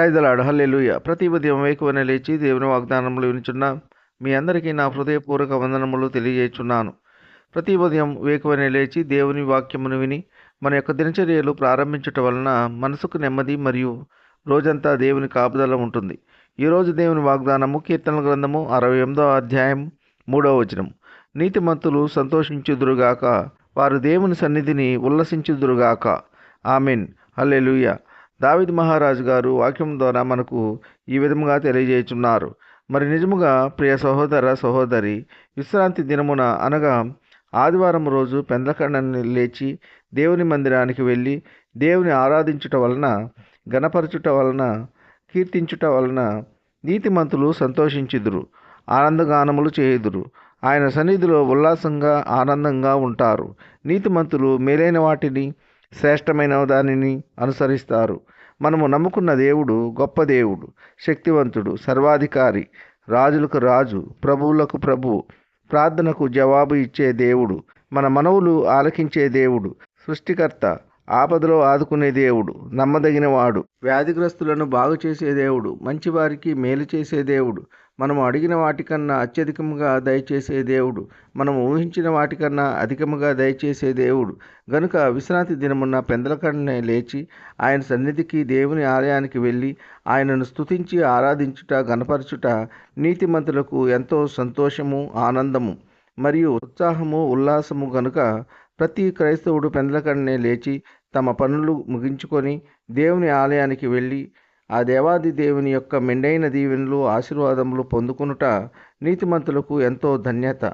ప్రైజలాడు హల్లెలూయ ప్రతి ఉదయం వేకువనే లేచి దేవుని వాగ్దానములు వినుచున్న మీ అందరికీ నా హృదయపూర్వక వందనములు తెలియజేస్తున్నాను ప్రతి ఉదయం వేకువనే లేచి దేవుని వాక్యమును విని మన యొక్క దినచర్యలు ప్రారంభించుట వలన మనసుకు నెమ్మది మరియు రోజంతా దేవుని కాపుదల ఉంటుంది. ఈరోజు దేవుని వాగ్దానము కీర్తనల గ్రంథము అరవై ఎనిమిదో అధ్యాయం మూడవ వచనం. నీతిమంతులు సంతోషించుదురుగాక వారు దేవుని సన్నిధిని ఉల్లసించుదురుగాక. ఆమెన్. హల్లెలూయ. దావిద్ మహారాజు గారు వాక్యం ద్వారా మనకు ఈ విధముగా తెలియజేయుచున్నారు. మరి నిజముగా ప్రియ సహోదర సహోదరి విశ్రాంతి దినమున అనగా ఆదివారం రోజు పెందలకండని లేచి దేవుని మందిరానికి వెళ్ళి దేవుని ఆరాధించుట వలన గణపరచుట వలన కీర్తించుట వలన నీతిమంతులు సంతోషించుదురు ఆనందగానములు చేయుదురు. ఆయన సన్నిధిలో ఉల్లాసంగా ఆనందంగా ఉంటారు. నీతిమంతులు మేలైన వాటిని శ్రేష్టమైన దానిని అనుసరిస్తారు. మనము నమ్ముకున్న దేవుడు గొప్ప దేవుడు శక్తివంతుడు సర్వాధికారి రాజులకు రాజు ప్రభువులకు ప్రభు ప్రార్థనకు జవాబు ఇచ్చే దేవుడు మన మనవులు ఆలకించే దేవుడు సృష్టికర్త ఆపదలో ఆదుకునే దేవుడు నమ్మదగినవాడు వ్యాధిగ్రస్తులను బాగు చేసే దేవుడు మంచివారికి మేలు చేసే దేవుడు మనము అడిగిన వాటికన్నా అత్యధికముగా దయచేసే దేవుడు. మనం ఊహించిన వాటికన్నా అధికముగా దయచేసే దేవుడు. గనుక విశ్రాంతి దినమున్న పెందలకడనే లేచి ఆయన సన్నిధికి దేవుని ఆలయానికి వెళ్ళి ఆయనను స్తుతించి ఆరాధించుట గనపరచుట నీతిమంతులకు ఎంతో సంతోషము ఆనందము మరియు ఉత్సాహము ఉల్లాసము గనుక ప్రతి క్రైస్తవుడు పెందలకడనే లేచి తమ పనులు ముగించుకొని దేవుని ఆలయానికి వెళ్ళి ఆ దేవాది దేవుని యొక్క మెండైన దీవెనలు ఆశీర్వాదములు పొందుకునుట నీతిమంతులకు ఎంతో ధన్యత.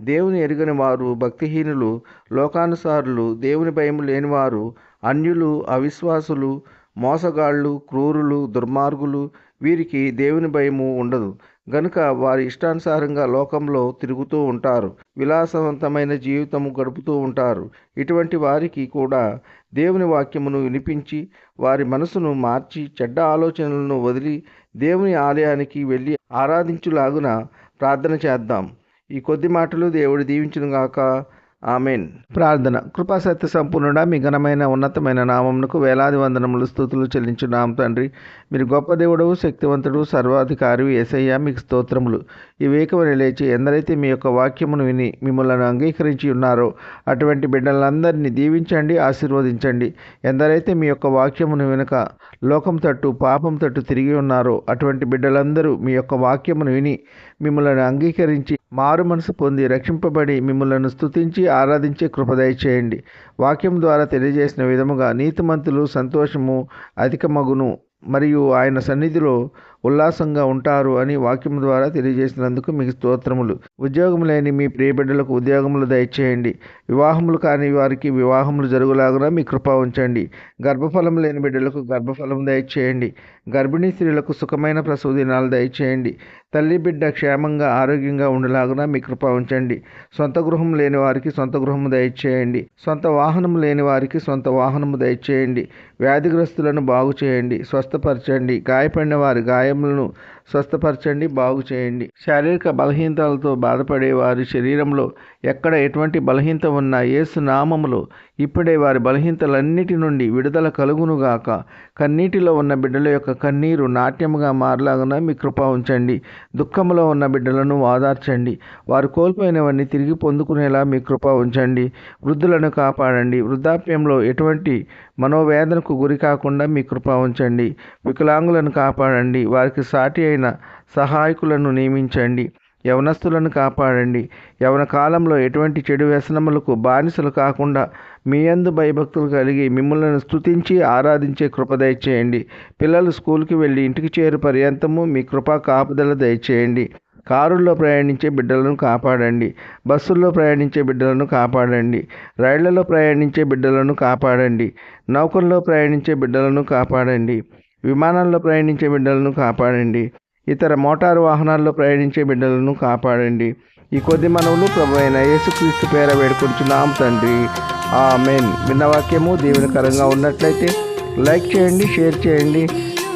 దేవుని ఎరుగని వారు భక్తిహీనులు లోకానుసారులు దేవుని భయం లేనివారు అన్యులు అవిశ్వాసులు మోసగాళ్ళు క్రూరులు దుర్మార్గులు వీరికి దేవుని భయము ఉండదు. గనుక వారి ఇష్టానుసారంగా లోకంలో తిరుగుతూ ఉంటారు విలాసవంతమైన జీవితము గడుపుతూ ఉంటారు. ఇటువంటి వారికి కూడా దేవుని వాక్యమును వినిపించి వారి మనసును మార్చి చెడ్డ ఆలోచనలను వదిలి దేవుని ఆలయానికి వెళ్ళి ఆరాధించులాగున ప్రార్థన చేద్దాం. ఈ కొద్ది మాటలు దేవుడు దీవించునుగాక. ఆమెన్. ప్రార్థన. కృపాసత్య సంపూర్ణుడా మీ ఘనమైన ఉన్నతమైన నామమునకు వేలాది వందనములు స్థుతులు చెల్లించున్నాం తండ్రి. మీరు గొప్ప దేవుడవు శక్తివంతుడు సర్వాధికారి ఏసయ్య మీకు స్తోత్రములు. ఈ వేకమని లేచి ఎందరైతే మీ యొక్క వాక్యమును విని మిమ్మల్ని అంగీకరించి ఉన్నారో అటువంటి బిడ్డలందరినీ దీవించండి ఆశీర్వదించండి. ఎందరైతే మీ యొక్క వాక్యమును వెనుక లోకం తట్టు పాపం తట్టు తిరిగి ఉన్నారో అటువంటి బిడ్డలందరూ మీ యొక్క వాక్యమును విని మిమ్మల్ని అంగీకరించి మారు మనసు పొంది రక్షింపబడి మిమ్మల్ని స్తుతించి ఆరాధించే కృపదయ చేయండి వాక్యం ద్వారా తెలియజేసిన విధముగా నీతిమంతులు సంతోషము అధికమగును. మరియు ఆయన సన్నిధిలో ఉల్లాసంగా ఉంటారు అని వాక్యం ద్వారా తెలియజేసినందుకు మీకు స్తోత్రములు. ఉద్యోగం లేని మీ ప్రియబిడ్డలకు ఉద్యోగములు దయచేయండి. వివాహములు కాని వారికి వివాహములు జరుగులాగున మీ కృప ఉంచండి. గర్భఫలం లేని బిడ్డలకు గర్భఫలం దయచేయండి. గర్భిణీ స్త్రీలకు సుఖమైన ప్రసవ దినాలు దయచేయండి. తల్లి బిడ్డ క్షేమంగా ఆరోగ్యంగా ఉండలాగున మీ కృప ఉంచండి. సొంత గృహం లేని వారికి సొంత గృహము దయచేయండి. సొంత వాహనం లేని వారికి సొంత వాహనము దయచేయండి. వ్యాధిగ్రస్తులను బాగు చేయండి స్వస్థపరచండి. గాయపడిన వారి గాయం గాయములను స్వస్థపరచండి బాగు చేయండి. శారీరక బలహీనతలతో బాధపడే వారి శరీరంలో ఎక్కడ ఎటువంటి బలహీనత ఉన్నా యేసు నామములో ఇప్పుడే వారి బలహీనతలన్నిటి నుండి విడుదల కలుగునుగాక. కన్నీటిలో ఉన్న బిడ్డల యొక్క కన్నీరు నాట్యముగా మారలాగున మీ కృప ఉంచండి. దుఃఖంలో ఉన్న బిడ్డలను వాదార్చండి. వారు కోల్పోయినవన్నీ తిరిగి పొందుకునేలా మీ కృప ఉంచండి. వృద్ధులను కాపాడండి. వృద్ధాప్యంలో ఎటువంటి మనోవేదనకు గురి కాకుండా మీ కృప ఉంచండి. వికలాంగులను కాపాడండి. వారికి సాటి అయిన సహాయకులను నియమించండి యవనస్తులను కాపాడండి. యవన కాలంలో ఎటువంటి చెడు వ్యసనములకు బానిసలు కాకుండా మీ అందు భయభక్తులు కలిగి మిమ్మల్ని స్తుతించి ఆరాధించే కృప దయచేయండి. పిల్లలు స్కూల్కి వెళ్ళి ఇంటికి చేరు పర్యంతము మీ కృప కాపుదల దయచేయండి. కారుల్లో ప్రయాణించే బిడ్డలను కాపాడండి. బస్సుల్లో ప్రయాణించే బిడ్డలను కాపాడండి. రైళ్ళలో ప్రయాణించే బిడ్డలను కాపాడండి. నౌకల్లో ప్రయాణించే బిడ్డలను కాపాడండి. విమానాల్లో ప్రయాణించే బిడ్డలను కాపాడండి. ఇతర మోటారు వాహనాల్లో ప్రయాణించే బిడ్డలను కాపాడండి. ఈ కొద్ది మనవులు ప్రభు అయిన యేసుక్రీస్తు పేర వేడుకుంటున్నాం తండ్రి. ఆ మెయిన్ విన్నవాక్యము దీవెనకరంగా ఉన్నట్లయితే లైక్ చేయండి షేర్ చేయండి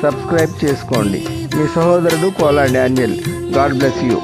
సబ్స్క్రైబ్ చేసుకోండి. మీ సహోదరుడు కోలాండి అంజల్ గాడ్ బ్లెస్ యూ.